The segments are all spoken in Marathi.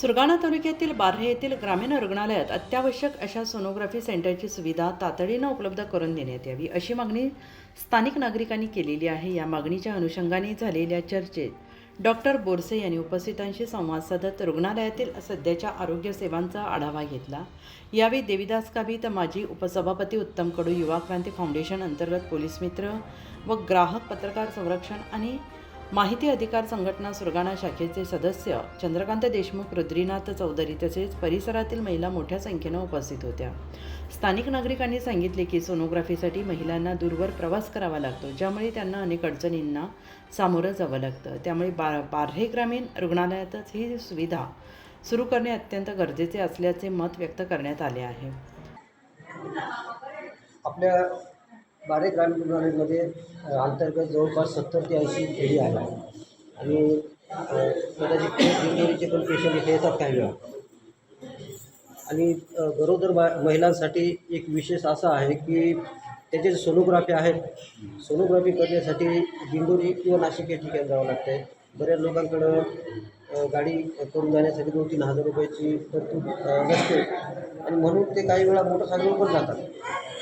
सुरगाणा तालुक्यातील बार्हे येथील ग्रामीण रुग्णालयात अत्यावश्यक अशा सोनोग्राफी सेंटरची सुविधा तातडीनं उपलब्ध करून देण्यात यावी अशी मागणी स्थानिक नागरिकांनी केलेली आहे. या मागणीच्या अनुषंगाने झालेल्या चर्चेत डॉक्टर बोरसे यांनी उपस्थितांशी संवाद साधत रुग्णालयातील सध्याच्या आरोग्य सेवांचा आढावा घेतला. यावेळी देविदास काबीत माजी उपसभापती उत्तम कडू युवा क्रांती फाउंडेशन अंतर्गत पोलीस मित्र व ग्राहक पत्रकार संरक्षण आणि माहिती अधिकार संघटना सुरगाणा शाखेचे सदस्य चंद्रकांत देशमुख रुद्रीनाथ चौधरी तसेच परिसरातील महिला मोठ्या संख्येनं उपस्थित होत्या. स्थानिक नागरिकांनी सांगितले की सोनोग्राफीसाठी महिलांना दूरवर प्रवास करावा लागतो ज्यामुळे त्यांना अनेक अडचणींना सामोरं जावं लागतं. त्यामुळे बा बार्हे ग्रामीण रुग्णालयातच ही सुविधा सुरू करणे अत्यंत गरजेचे असल्याचे मत व्यक्त करण्यात आले आहे. आपल्या बारे ग्रामीण रुग्णालयामध्ये अंतर्गत जवळपास सत्तर ते ऐंशी खेडी आहे आणि कदाचित डिलिव्हरीचे पण पेशंट इथे येतात काही वेळा. आणि गरोदर बा महिलांसाठी एक विशेष असा आहे की त्याचे जे सोनोग्राफी आहेत सोनोग्राफी करण्यासाठी दिंडोरी किंवा नाशिक या ठिकाणी जावं लागतं आहे बऱ्याच लोकांकडं गाडी करून जाण्यासाठी दोन तीन हजार रुपयाची तरतूद नसते. आणि म्हणून ते काही वेळा मोटरसायकलवर पण जातात.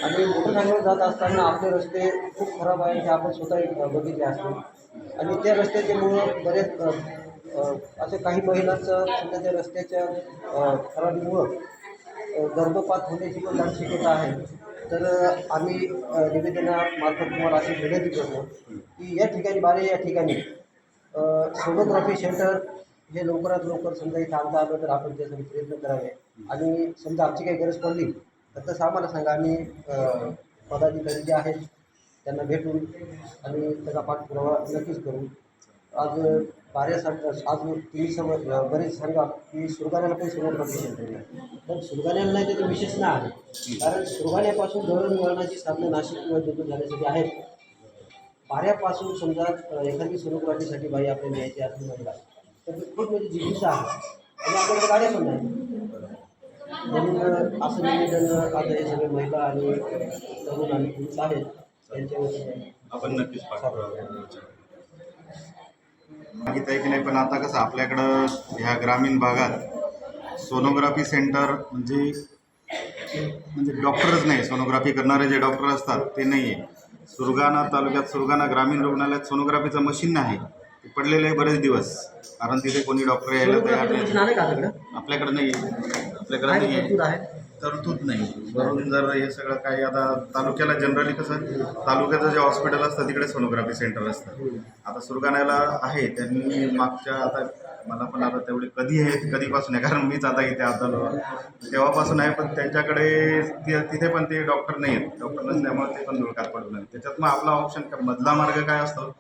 आणि मोटरसायकलवर जात असताना आपले रस्ते खूप खराब आहे हे आपण स्वतः एक बघितले असते आणि त्या रस्त्याच्यामुळं बरेच असे काही महिलांचं सुद्धा त्या रस्त्याच्या खराबीमुळं गर्भपात होण्याची पण दाट शक्यता आहे. तर आम्ही निवेदनामार्फत तुम्हाला अशी विनंती करतो की या ठिकाणी बारे या ठिकाणी सोनोग्राफी सेंटर हे लवकरात लवकर समजा इथं आणता आलं तर आपण त्यासाठी प्रयत्न करावे. आणि समजा आमची काही गरज पडली तर तसं आम्हाला सांगा आम्ही पदाधिकारी जे आहेत त्यांना भेटून आणि त्याचा पाठपुरावा नक्कीच करू. आज बाऱ्यासाठी आज तुम्ही समज बरेच सांगा की सुरगाण्याला पण सोनोग्राफी सेंटर पण सुरगाण्याला नाही त्याचं विशेष ना आहे. कारण सुरगाण्यापासून दळणवळणाची साधनं नाशिक किंवा जोतून जाण्यासाठी आहेत. पाऱ्यापासून समजा अ, एखादी सोनोग्राफीसाठी बाई आपल्याला न्यायची असं म्हणला तर खूप म्हणजे जिज्ञासा आहे. आणि आपल्याला गाड्या पण नाही. म्हणून असं निवेदन आता हे सगळे महिला आणि तरुण आणि पुरुष आहेत आपण नक्कीच माहीत आहे की नाही पण आता कसं आपल्याकडं ह्या ग्रामीण भागात सोनोग्राफी सेंटर म्हणजे म्हणजे डॉक्टरच नाही सोनोग्राफी करणारे जे डॉक्टर असतात ते नाही आहे सुरगाणा तालुक्यात सुरगाणा ग्रामीण रुग्णालयात सोनोग्राफीचं मशीन नाही ते पडलेलं आहे बरेच दिवस कारण तिथे कोणी डॉक्टर यायला तयार नाही. आपल्याकडं? आपल्याकडे नाही आहे आपल्याकडे तरतूद आहे. आहे. तरतूद नाही. म्हणून जर हे सगळं काही आता तालुक्याला जनरली कसं तालुक्याचं जे हॉस्पिटल असतं तिकडे सोनोग्राफी सेंटर असतं. आता सुरगाण्याला आहे त्यांनी मागच्या आता मला पण आता तेवढे कधी आहे कधीपासून आहे कारण मीच आता इथे आता तेव्हापासून आहे पण त्यांच्याकडे तिथे पण ते डॉक्टर नाही आहेत डॉक्टर नसल्यामुळे ते पण धुळकात पडत नाही त्याच्यात मग आपला ऑप्शन मधला मार्ग काय असतो?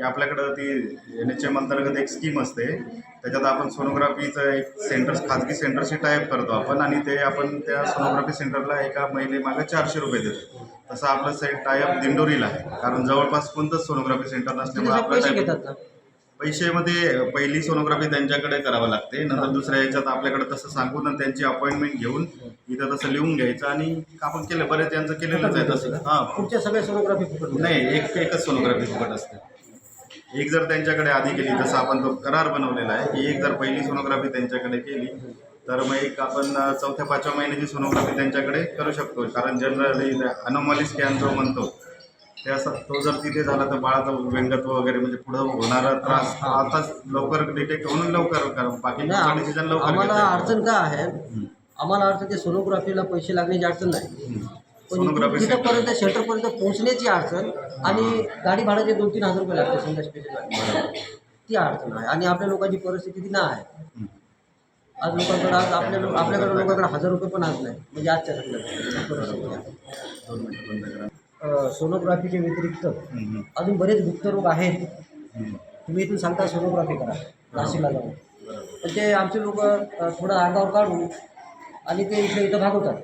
की आपल्याकडं ती एन एच एम अंतर्गत एक स्कीम असते. त्याच्यात आपण सोनोग्राफीचं एक सेंटर खाजगी सेंटरशी टाईप करतो आपण आणि ते आपण त्या सोनोग्राफी सेंटरला एका महिलेमागं चारशे रुपये देतो. तसं आपलं से टायअप दिंडोरीला आहे. कारण जवळपास कोणतंच सोनोग्राफी सेंटर नसल्यामुळे आपलं पैसे tie-up- घेतात ना पैशामध्ये पहिली सोनोग्राफी त्यांच्याकडे करावं लागते. नंतर दुसऱ्या याच्यात आपल्याकडे तसं सांगून आणि त्यांची अपॉइंटमेंट घेऊन इथं तसं लिहून घ्यायचं आणि आपण केलं बरेच यांचं केलेलंच आहे तसं. हां. पुढच्या सगळ्या सोनोग्राफी फुकट नाही एक एकच सोनोग्राफी फुकट असते. एक जर त्यांच्याकडे आधी केली जसं आपण तो करार बनवलेला आहे की एक जर पहिली सोनोग्राफी त्यांच्याकडे केली तर मग एक आपण चौथ्या पाचव्या महिन्याची सोनोग्राफी त्यांच्याकडे करू शकतो. कारण जनरली अनोमली स्कॅन जो म्हणतो ते असं तो जर तिथे झाला तर बाळाचं व्यंगत्व वगैरे म्हणजे पुढं होणारा त्रास आताच लवकर डिटेक्ट होऊन लवकर करा. बाकी लवकर आम्हाला. अडचण काय आहे? आम्हाला अडचण ते सोनोग्राफीला पैसे लागण्याची अडचण नाही. तिथंपर्यंत सेंटरपर्यंत पोहोचण्याची अडचण आणि गाडी भाड्याचे दोन तीन हजार रुपये लागते समजा स्पेशल ती अडचण आहे. आणि आपल्या लोकांची परिस्थिती ती नाही आहे. आज लोकांकडे आज आपल्या आपल्याकडे लोकांकडे हजार रुपये पण आज नाही. म्हणजे आजच्या सोनोग्राफीच्या व्यतिरिक्त अजून बरेच गुप्त रोग आहेत. तुम्ही इथून सांगता सोनोग्राफी करा. नाशिकला जाऊन. पण ते आमचे लोक थोडं अंगावर काढून आणि ते इथं इथं भागवतात.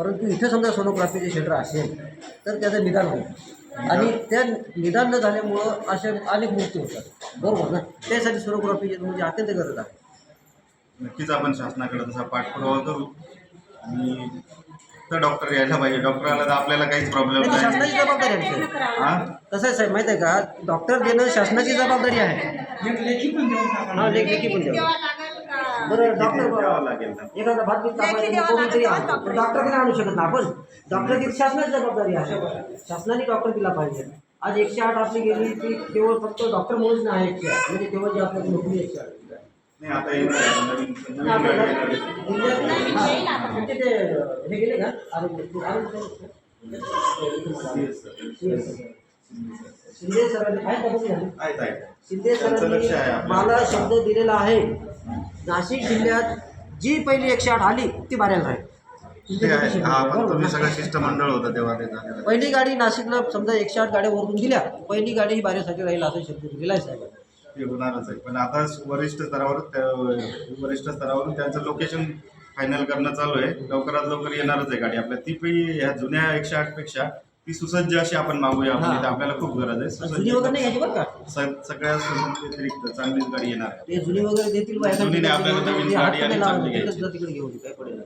परंतु इथं समजा सोनोग्राफीचे सेंटर असेल तर त्याचं निदान होईल. आणि त्या निदान न झाल्यामुळं अशा अनेक मृत्यू होतात. बरोबर ना? त्यासाठी सोनोग्राफी म्हणजे अत्यंत गरज आहे. नक्कीच आपण शासनाकडे तसा पाठपुरावा करू. आणि तर डॉक्टर यायला पाहिजे. डॉक्टर आला तर आपल्याला काहीच प्रॉब्लेम नाही, शासनाची जबाबदारी आहे आमची. हा कसं आहे साहेब माहिती आहे का? डॉक्टर देणं शासनाची जबाबदारी आहे. एक लेखी पण देऊन टाका. हा लेख पण का बरं द्यावं डॉक्टर लागेल ना. एखादा भात बीत लेखी कोणतरी. डॉक्टर. नाही आणू शकत ना आपण डॉक्टर ती शासनाची जबाबदारी आहे शासनाने डॉक्टर दिला पाहिजे आज एकशे आठ आपली गेली ती केवळ फक्त डॉक्टर म्हणून नाही एकशे आठ म्हणजे तेव्हा जी आपल्याला नोकरी एकशे आठ नाही आता येणार आहे, नवीन नवीन. हा. तुमचे ते हे गेले का आरोग्य आरोग्य Yes, sir. शिंदे सरांनी काय आहेत आहेत शिंदे त्यांचं सरांनी लक्ष आहे आपल्यावर. मला शब्द दिलेला आहे नाशिक जिल्ह्यात जी पहिली एकशे आठ आली ती बाऱ्याला राहील. हा पण तुम्ही? सगळं शिष्टमंडळ होतं तेव्हा ते झालेलं पहिली गाडी नाशिकला समजा एकशे आठ गाड्या वरून दिल्या पहिली गाडी ही बाऱ्यासाठी राहील असं शब्द दिलेला आहे साहेब. ते होणारच आहे. पण आता वरिष्ठ स्तरावर त्या- वरिष्ठ स्तरावरून त्यांचं लोकेशन फायनल करणं चालू आहे. लवकरात लवकर येणारच आहे गाडी आपल्या. ती पण ह्या जुन्या एकशे आठपेक्षा ती सुसज्ज अशी आपण मागूया हा. म्हणजे आपल्याला खूप गरज आहे. जुनी वगैरे नाही सुसज्ज घ्यायची बरं का? स- सगळ्या व्यतिरिक्त चांगलीच गाडी येणार आहे. ते जुनी वगैरे देतील जुनी नाही, आपल्याला नवीन हात गाडी आणि नाही लावायचा, चांगली घ्यायची. तिकडे घेऊन काय पडेल.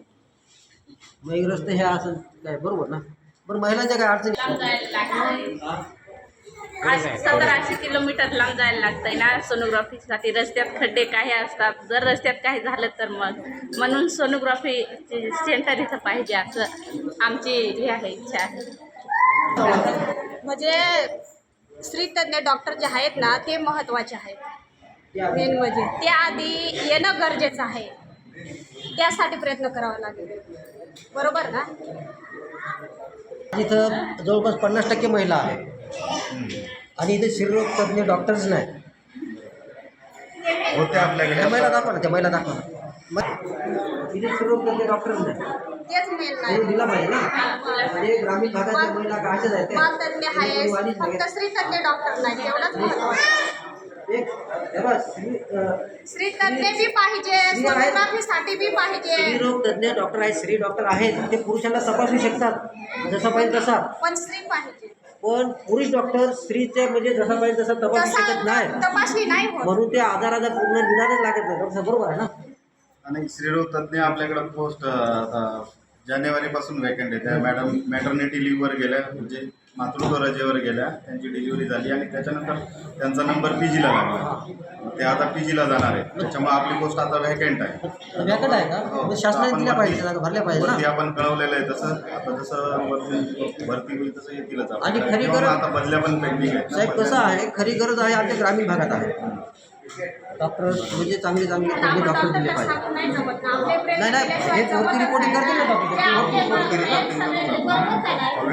मग एक रस्ते हे असं काय बरोबर ना? बरं महिलांच्या काय अडचणी? लांब जायला लागतंय. किलोमीटर लांब जायला लागतंय ना सोनोग्राफीसाठी रस्त्यात खड्डे काही असतात. जर रस्त्यात काही झालं तर मग. म्हणून सोनोग्राफी सेंटर इथं पाहिजे असं आमची हे आहे इच्छा आहे. म्हणजे स्त्री तज्ञ डॉक्टर जे आहेत ना ते महत्त्वाचे आहेत. मेन म्हणजे ते आधी येणं गरजेचं आहे. त्यासाठी प्रयत्न करावा लागेल. बरोबर ना? इथं जवळपास पन्नास टक्के महिला आहे आणि इथे शिररोग तज्ञ डॉक्टर्स नाही होते त्या आपल्याकडे महिला दाखवा ना त्या महिला दाखवा तेच मेन तो नाही दिला पाहिजे ना. म्हणजे ग्रामीण भागाच्या महिला का अशाच आहेत वाद तज्ञ आहे वाणीच नाही. फक्त स्त्री तज्ञ डॉक्टर नाही तेवढंच महत्त्वाचं एक बघ, स्त्री बी पाहिजे. सोनोग्राफीसाठी बी पाहिजे. स्त्रीरोग तज्ञ डॉक्टर आहेत. स्त्री डॉक्टर आहेत. ते पुरुषांना तपासू शकतात. जसा पाहिजे तसा. पण स्त्री पाहिजे. पण पुरुष डॉक्टर स्त्रीचे म्हणजे जसा पाहिजे तसा तपासू शकत नाही. तपासणी नाही होत. म्हणून त्या आजाराचा पूर्ण निदानच लागत नाही. बरोबर आहे ना? आणि तज्ज्ञ आपल्याकडे पोस्ट आता जानेवारीपासून वेकंट आहे त्या मॅडम मॅटर्निटी लिव्हवर गेल्या म्हणजे मातृत्व रजेवर गेल्या. त्यांची डिलिव्हरी झाली आणि त्याच्यानंतर त्यांचा नंबर पी जीला लागला. ते आता पी जीला जाणार आहे त्याच्यामुळे आपली पोस्ट आता व्हॅकंट आहे. आहे का? हो. म्हणजे शासनाने आपण दिल्या पाहिजे भरल्या आपण कळवलेलं आहे तसं. आता जसं वरती भरती होईल तसं येतीलच आणि. खरी गरज- आता बदल्या पण पेंडिंग साहेब कसं आहे? खरी गरज आहे आमच्या ग्रामीण भागात आहे. डॉक्टर म्हणजे चांगले चांगले आपण डॉक्टर दिले पाहिजे नाही नाही नाही हे वरती रिपोर्टिंग करतील ना डॉक्टर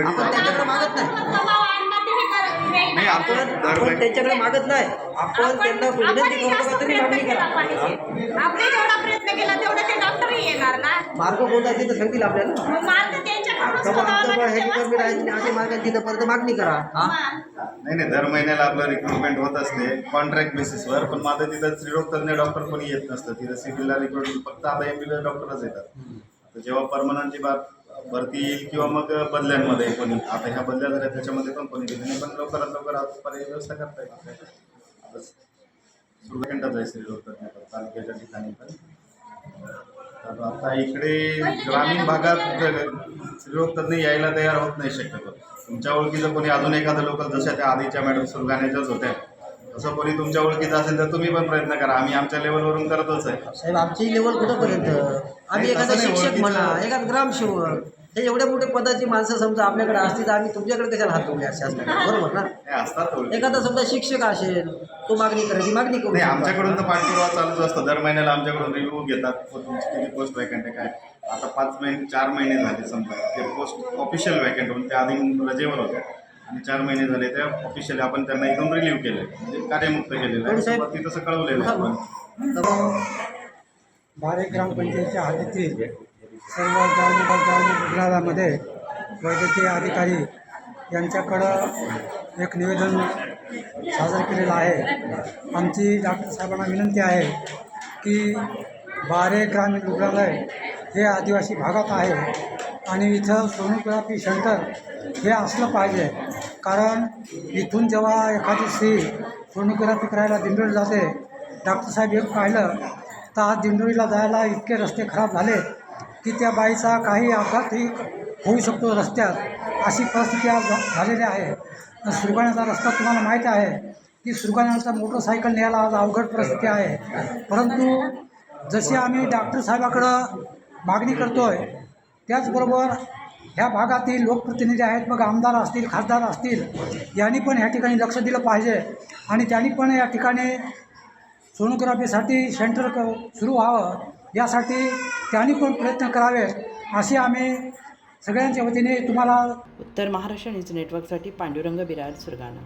आपण त्यांच्याकडे मागत नाही आपण त्यांच्याकडे मागत नाही आपण त्यांना विनंती करतो का तुम्ही मागणी करा आपण जेवढा प्रयत्न केला तेवढं ते डॉक्टरही येणार ना मार्ग कोणता तिथं सांगतील आपल्याला बाबा हे नाही तिथं मागणी करा. हा? नाही नाही दर महिन्याला आपलं रिक्रुटमेंट होत असते कॉन्ट्रॅक्ट बेसिसवर पण माझं तिथं स्त्रीरोग तज्ञ डॉक्टर कोणी येत नसतं. तिथं सिव्हिलला रिक्रुटमेंट फक्त आता एम डॉक्टरच येतात. जेव्हा परमनंटची बात भरती येईल किंवा मग बदल्यांमध्ये कोणी. आता ह्या बदल्या झाल्या त्याच्यामध्ये पण कोणी गेले नाही. पण लवकरात लवकर आज पर्यायी व्यवस्था करता येईल. आहे स्त्रीरोग तज्ञ तालुक्याच्या ठिकाणी पण. तर आता इकडे ग्रामीण भागात स्त्रीरोग तज्ञ यायला तयार होत नाही शक्यतो. तुमच्या ओळखीचं कोणी अजून एखादं लोक जशा त्या आधीच्या मॅडम सुरगाण्याच्याच होत्या. तसं कोणी तुमच्या ओळखीचं असेल तर तुम्ही पण प्रयत्न करा. आम्ही आमच्या लेवलवरून करतोच आहे. साहेब आमची लेवल कुठंपर्यंत? आम्ही एखादा नाही, शिक्षक ओळखीचं- म्हणा एखादा ग्रामसेवक. हे एवढ्या मोठ्या पदाची माणसं समजा आपल्याकडे असतील तर आम्ही तुमच्याकडे कशाला हात उघडले असे असतात? बरोबर ना? हे असतात ओळखी. एखादा समजा शिक्षक असेल तो मागणी करायची मागणी करू नाही शकतो. आमच्याकडून तर पाठपुरावा चालूच असतो. दर महिन्याला आमच्याकडून रिव्ह्यू घेतात. तुमची किती पोस्ट वॅकंट आहे काय? आता पाच महिने चार महिने झाले समजा. ते पोस्ट ऑफिशियल वॅकंट होऊन त्या आधी रजेवर होत्या. आणि चार महिने झाले त्या ऑफिशियली आपण त्यांना इथून रिलीव्ह केले म्हणजे कार्यमुक्त केलेलं आहे. सुरुवाती तसं कळवलेलं आहे. आपण बारे ग्रामपंचायतच्या हद्दीतील सर्व रुग्णालयामध्ये वैद्यकीय अधिकारी यांच्याकडं एक निवेदन सादर केलेलं आहे. आमची डॉक्टर साहेबांना विनंती आहे की बारे ग्रामीण रुग्णालय हे आदिवासी भागात आहे. आणि इथं सोनोग्राफी सेंटर हे असलं पाहिजे. कारण इथून जेव्हा एखादी स्त्री सोनोग्राफी करायला दिंडोरी जाते डॉक्टर साहेब एक पाहिलं तर आज दिंडोरीला जायला इतके रस्ते खराब झाले की त्या बाईचा काही अपघातही होऊ शकतो रस्त्यात अशी परिस्थिती आज झा- झालेली आहे. सुरगाण्याचा रस्ता तुम्हाला माहीत आहे की सुरगाण्याचा मोटरसायकल न्यायला आज अवघड परिस्थिती आहे. परंतु जशी आम्ही डॉक्टर साहेबाकडं मागणी करतो आहे त्याचबरोबर ह्या भागातील लोकप्रतिनिधी आहेत मग आमदार असतील खासदार असतील यांनी पण ह्या ठिकाणी लक्ष दिलं पाहिजे. आणि त्यांनी पण या ठिकाणी सोनोग्राफीसाठी सेंटर क सुरू व्हावं. यासाठी त्यांनी पण प्रयत्न करावेत असे आम्ही सगळ्यांच्या वतीने तुम्हाला उत्तर महाराष्ट्र न्यूज नेटवर्कसाठी पांडुरंग बिराड सुरगाणा.